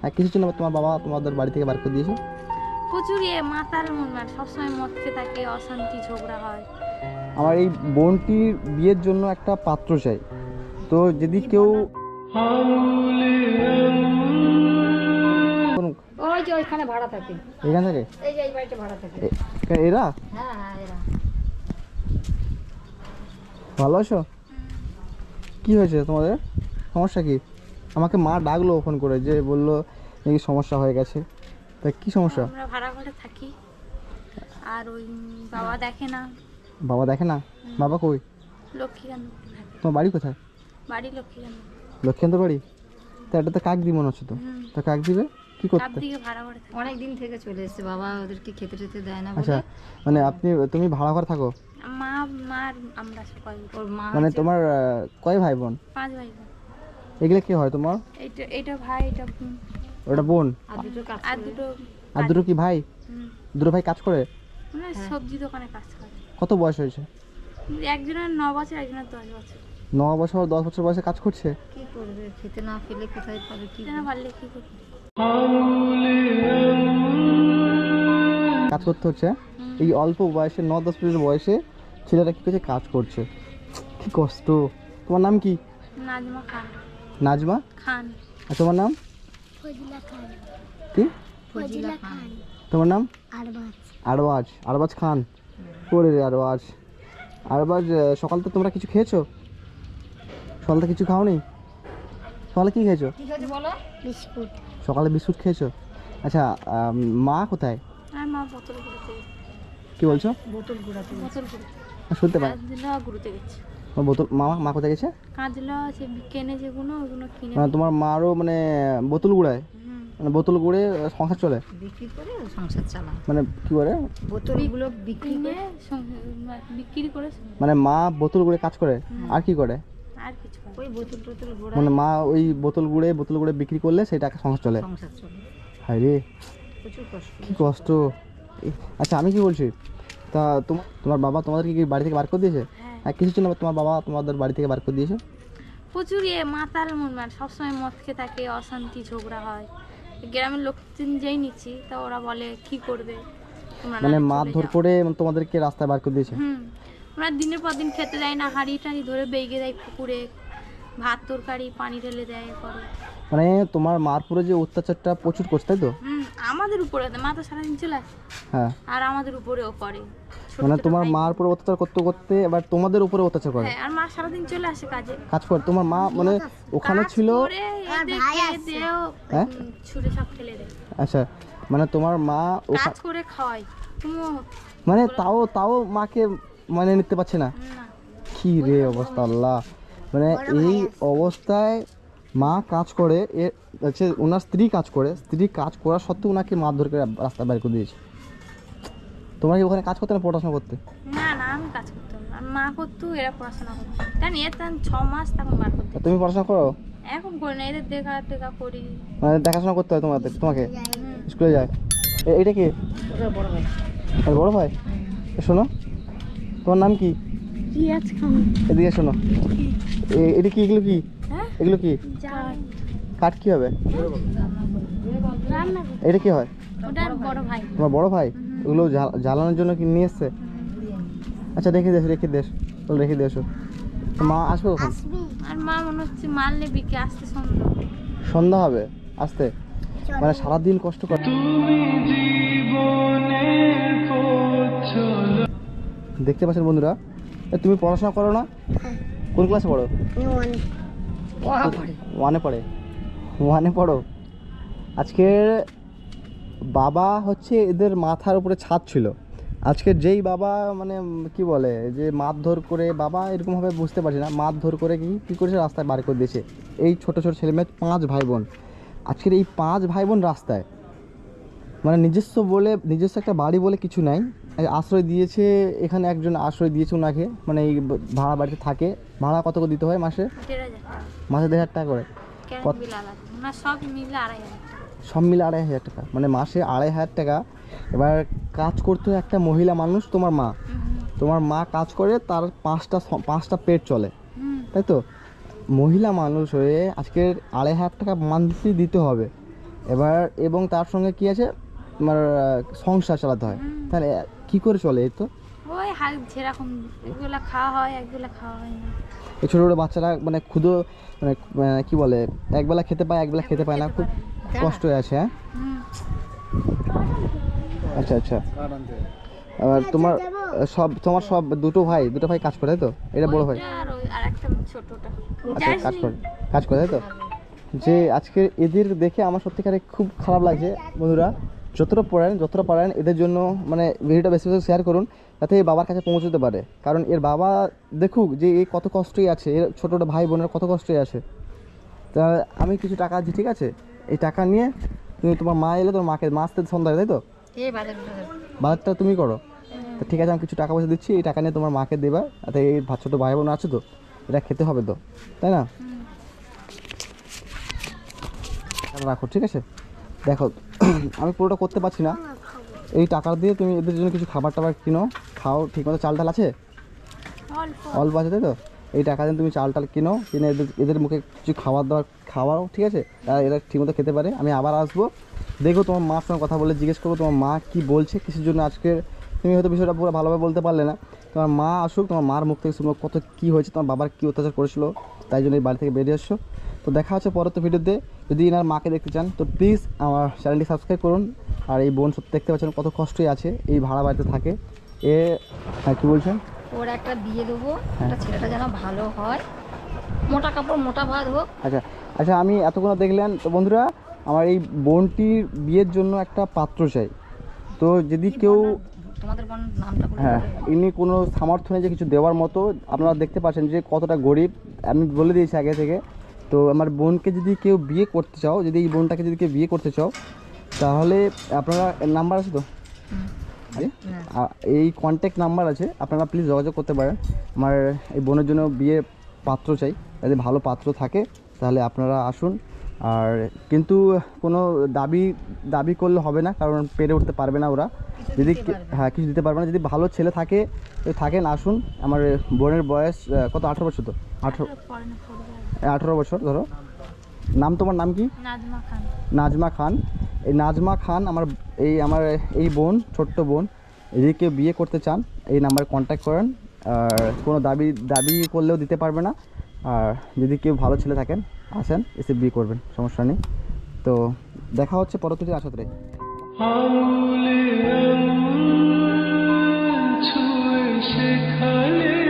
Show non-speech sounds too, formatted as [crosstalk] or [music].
হ্যাঁ কিছুর জন্য তোমার বাবা তোমাদের বাড়ি থেকে বার করে দিয়েছে। প্রচুর ইয়ে মাতাল মন মার সবসময় মদ খেয়ে থাকে অশান্তি ঝগড়া হয়। আমার এই বোনটির বিয়ের জন্য একটা পাত্র চাই। তো যদি কেউ ওই যে ওইখানে ভাড়া থাকে। এখান থেকে? এই যে এই বাড়িতে ভাড়া থাকে। এরা? হ্যাঁ হ্যাঁ এরা। ভালো আছো? কি হয়েছে তোমাদের? সমস্যা কি? আমাকে মা ডাকলো ফোন করে যে বলল নাকি সমস্যা হয়ে গেছে। তা কি সমস্যা? আমরা ভাড়া ঘরে থাকি। আর ওই বাবা দেখে না। বাবা দেখে না? বাবা কই? লক্ষ্মীকান্ত তোমার বাড়ি কোথায়? বাড়ি লক্ষ্মীকান্ত। লক্ষ্মীকান্ত বাড়ি তা এটা তো কাক দি মনে হচ্ছে তো? তা কাক দিবে? কি করতে? দিকে ভাড়া ঘরে থাকে অনেক দিন থেকে চলে এসেছে বাবা ওদেরকে খেতে টেতে দেয় না আচ্ছা মানে আপনি তুমি ভাড়া ঘর থাকো? মা মার আমরা সবাই। ওর মা মানে তোমার কয় ভাই বোন? পাঁচ ভাই বোন। এগুলো কি হয় তোমার? এইটা এটা ভাই এটা বোন। ওটা বোন? আর দুটো কাজ আর দুটো আর দুটো কি ভাই? দুটো ভাই কাজ করে? মানে সবজি দোকানে কাজ করে। কত বয়স হয়েছে? একজনের ন বছর একজনের দশ বছর। ন বছর দশ বছর বয়সে কাজ করছে? কি করবে? খেতে না পেলে কোথায় পাবে? কি যেন পারলে কি করবে? কাজ করতে হচ্ছে? এই অল্প বয়সে ন দশ বছর বয়সে ছেলেরা কি করছে? কাজ করছে। কি কষ্ট। তোমার নাম কি? নাজমা খান। নাজমা? খান। আর তোমার নাম? কি? ফজিলা খান। তোমার নাম? আরবাজ। আরবাজ। খান। করে রে আরবাজ। আরবাজ সকাল তো তোমরা কিছু খেয়েছো? সকালে কিছু খাওনি? সকালে কি খেয়েছো? বলো? সকালে বিস্কুট খেয়েছো? আচ্ছা মা কোথায়? আর মা বোতল ঘুরতে কি বলছো? বোতল ঘোরাতে বোতল ঘুরতে শুনতে পাই। ঘুরতে গেছে। তোমার বোতল মা মা কোথায় গেছে? কাঁদল সে কেনে যেগুলো ওগুলো কিনে মানে তোমার মারও মানে বোতল গুড়ায়? মানে বোতল গুড়ে সংসার চলে? বিক্রি করে সংসার চালায়। মানে কি করে? বোতলগুলো বিক্রি করে? বিক্রি করে মানে মা বোতল গুড়ে কাজ করে? আর কি করে? আর কিছু ওই বোতল টোতল ঘোরা মানে মা ওই বোতল গুড়ে বোতল গুড়ে বিক্রি করলে সেই টাকা সংসার চলে? সংসার চলে। হায় রে। প্রচুর কষ্ট। কি কষ্ট। আচ্ছা আমি কি বলছি? তা তোমার তোমার বাবা তোমাদেরকে কি বাড়ি থেকে বার করে দিয়েছে? হ্যাঁ হ্যাঁ। কিছু জন্য তোমার বাবা তোমাদের বাড়ি থেকে বার করে দিয়েছে? প্রচুর ইয়ে মাতাল মন মার সবসময় মদ খেয়ে থাকে অশান্তি ঝগড়া হয়। গ্রামের লোক যেই নিচ্ছি তা ওরা বলে কি করবে? মানে মারধর করে তোমাদেরকে রাস্তায় বার করে দিয়েছে? হুম। ওরা দিনের পর দিন খেতে দেয় না হাঁড়ি টাড়ি ধরে বেগে দেয় পুকুরে ভাত তরকারি পানি ঢেলে দেয় করে মানে তোমার মার পুরো যে অত্যাচারটা প্রচুর করছে তাই তো? হুম আমাদের উপরে। মা তো সারাদিন চলে হ্যাঁ। আর আমাদের উপরেও করে। মানে তোমার মার উপর অত্যাচার করতে করতে এবার তোমাদের উপরে অত্যাচার করে। হ্যাঁ আর মা সারাদিন চলে আসে কাজে। কাজ করে। তোমার মা মানে ওখানে ছিল দেও হ্যাঁ? উম, সব ফেলে দেয়। আচ্ছা মানে তোমার মা ওখা- কাজ করে খাওয়াই মানে তাও তাও মাকে মানে নিতে পারছে না? না। কি রে অবস্থা আল্লাহ। মানে এই অবস্থায় মা কাজ করে এ হচ্ছে ওনার স্ত্রী কাজ করে। স্ত্রী কাজ করা সত্ত্বেও ওনাকে মারধর করে রাস্তা বের করে দিয়েছে। তোমরা কি ওখানে কাজ করতে না পড়াশোনা করতে? না না আমি কাজ করতাম না। মা করতো এরা পড়াশোনা করতো। জানি এর তখন ছ মাস তখন বার করতে তুমি পড়াশোনা করো? এখন করি না এদের দেখা টেকা করি। মানে দেখাশোনা করতে হয় তোমাদের তোমাকে? স্কুলে যায়? এ- এটা কি? বড় ভাই। আর বড় ভাই? শোনো। তোমার নাম কি? কি আছে খাম এদিকে শোনো। এ- এটা কি এগুলো কি? হ্যাঁ? এগুলো কি? কাঠ কি হবে? রান্না এটা কি হয়? ওটা বড় ভাই। তোমার বড় ভাই? ওগুলো জ্বালানোর জন্য কি নিয়ে এসছে? আচ্ছা রেখে দেশ রেখে দেশ ওগুলো রেখে তো মা আসবে কখন? আর মা মনে হচ্ছে মারলে বিকে আসতে সন্ধ্যা। সন্ধ্যা হবে? আসতে? মানে সারাদিন কষ্ট করে। দেখতে পাচ্ছেন বন্ধুরা তুমি পড়াশোনা করো না? কোন ক্লাসে পড়ে? ওয়ানে পড়ে। ওয়ানে পড়ো? আজকের বাবা হচ্ছে এদের মাথার উপরে ছাদ ছিল। আজকে যেই বাবা মানে কি বলে যে মারধর করে বাবা এরকমভাবে বুঝতে পারছি না মারধর করে কি কী করেছে রাস্তায় বার করে দিয়েছে। এই ছোট ছোট ছেলে মেয়ে পাঁচ ভাই বোন আজকের এই পাঁচ ভাই বোন রাস্তায় মানে নিজস্ব বলে নিজস্ব একটা বাড়ি বলে কিছু নাই। আশ্রয় দিয়েছে এখানে একজন আশ্রয় দিয়েছে ওনাকে মানে এই ভাড়া বাড়িতে থাকে। ভাড়া কত করে দিতে হয় মাসে? মাসে দেড় হাজার টাকা করে। সব মিলে আড়াই হাজার সব মিলে আড়াই হাজার টাকা। মানে মাসে আড়াই হাজার টাকা। এবার কাজ করতে একটা মহিলা মানুষ তোমার মা। তোমার মা কাজ করে তার পাঁচটা পাঁচটা পেট চলে। তাই তো? মহিলা মানুষ হয়ে আজকের আড়াই হাজার টাকা মান্থলি দিতে হবে। এবার এবং তার সঙ্গে কি আছে? তোমার সংসার চালাতে হয়। তাহলে কি করে চলে এই তো? ওই হাল যেরকম এগুলো খাওয়া হয় খাওয়া হয় না। এই ছোটো ছোটো বাচ্চারা মানে ক্ষুদো মানে কি বলে? একবেলা খেতে পায় একবেলা খেতে পায় না। খুব কষ্ট হয়ে আছে হ্যাঁ? আচ্ছা আচ্ছা। আর তোমার সব তোমার সব দুটো ভাই দুটো ভাই কাজ করে তাই তো? এটা বড় ভাই। আর একটা ছোটটা। আচ্ছা কাজ করে কাজ করে তাই তো? যে আজকে এদের দেখে আমার সত্যিকারে খুব খারাপ লাগছে বন্ধুরা। যতটা পড়েন যতটা পারেন এদের জন্য মানে ভিডিওটা বেশি বেশি শেয়ার করুন যাতে এই বাবার কাছে পৌঁছতে পারে। কারণ এর বাবা দেখুক যে এই কত কষ্টই আছে এর ছোটো ছোটো ভাই বোনের কত কষ্টই আছে। তা আমি কিছু টাকা আছি ঠিক আছে? এই টাকা নিয়ে তুমি তোমার মা এলে তোমার মাকে মা আসতে সন্ধ্যা তাই তো? বাজারটা তুমি করো। তো ঠিক আছে আমি কিছু টাকা পয়সা দিচ্ছি এই টাকা নিয়ে তোমার মাকে দেবা। আর এই ভাত ছোটো ভাই বোন আছে তো এটা খেতে হবে তো তাই না? রাখো ঠিক আছে? দেখো [clears throat] আমি পুরোটা করতে পারছি না। এই টাকা দিয়ে তুমি এদের জন্য কিছু খাবার টাবার কিনো খাও ঠিকমতো চাল ডাল আছে অল্প আছে তাই তো? এই টাকা দিয়ে তুমি চাল টাল কিনো, কিনে এদের মুখে কিছু খাবার দাবার খাওয়াও, ঠিক আছে? এরা ঠিকমতো খেতে পারে। আমি আবার আসব। দেখো তোমার মার সঙ্গে কথা বলে জিজ্ঞেস করব তোমার মা কি বলছে কিসের জন্য আজকে। তুমি হয়তো বিষয়টা পুরো ভালোভাবে বলতে পারলে না। তোমার মা আসুক, তোমার মার মুখ থেকে শুনব কত কী হয়েছে, তোমার বাবার কী অত্যাচার করেছিল, তাই জন্য এই বাড়ি থেকে বেরিয়ে আসছো। তো দেখা হচ্ছে পরবর্তী ভিডিওতে। যদি এনার মাকে দেখতে চান, তো প্লিজ আমার চ্যানেলটি সাবস্ক্রাইব করুন। আর এই বোন সত্যি দেখতে পাচ্ছেন কত কষ্টই আছে, এই ভাড়া বাড়িতে থাকে। এ হ্যাঁ কী বলছেন? ওর একটা বিয়ে দেবো হ্যাঁ। একটা ছেলেটা যেন ভালো হয়। মোটা কাপড় মোটা ভাত হোক। আচ্ছা আচ্ছা আমি এতক্ষণ দেখলেন তো বন্ধুরা আমার এই বোনটির বিয়ের জন্য একটা পাত্র চাই। তো যদি কেউ হ্যাঁ। ইনি কোনো সামর্থ্য নেই যে কিছু দেওয়ার মতো। আপনারা দেখতে পাচ্ছেন যে কতটা গরিব। আমি বলে দিয়েছি আগে থেকে। তো আমার বোনকে যদি কেউ বিয়ে করতে চাও যদি এই বোনটাকে যদি কেউ বিয়ে করতে চাও তাহলে আপনারা নাম্বার আছে তো? এই কন্ট্যাক্ট নাম্বার আছে আপনারা প্লিজ যোগাযোগ করতে পারেন। আমার এই বোনের জন্য বিয়ের পাত্র চাই যদি ভালো পাত্র থাকে তাহলে আপনারা আসুন। আর কিন্তু কোনো দাবি দাবি করলে হবে না কারণ পেরে উঠতে পারবে না ওরা। যদি হ্যাঁ কিছু দিতে পারবে না। যদি ভালো ছেলে থাকে তো থাকেন আসুন। আমার বোনের বয়স কত? আঠেরো বছর তো? আঠেরো আঠেরো বছর ধরো। নাম তোমার নাম কি? নাজমা খান। নাজমা খান। এই নাজমা খান আমার এই আমার এই বোন ছোট্ট বোন এদিকে বিয়ে করতে চান এই নাম্বারে কন্ট্যাক্ট করেন। আর কোনো দাবি দাবি করলেও দিতে পারবে না। আর যদি কেউ ভালো ছেলে থাকেন আসেন এসে বিয়ে করবেন সমস্যা নেই। তো দেখা হচ্ছে পরবর্তী আসাতে শেখালে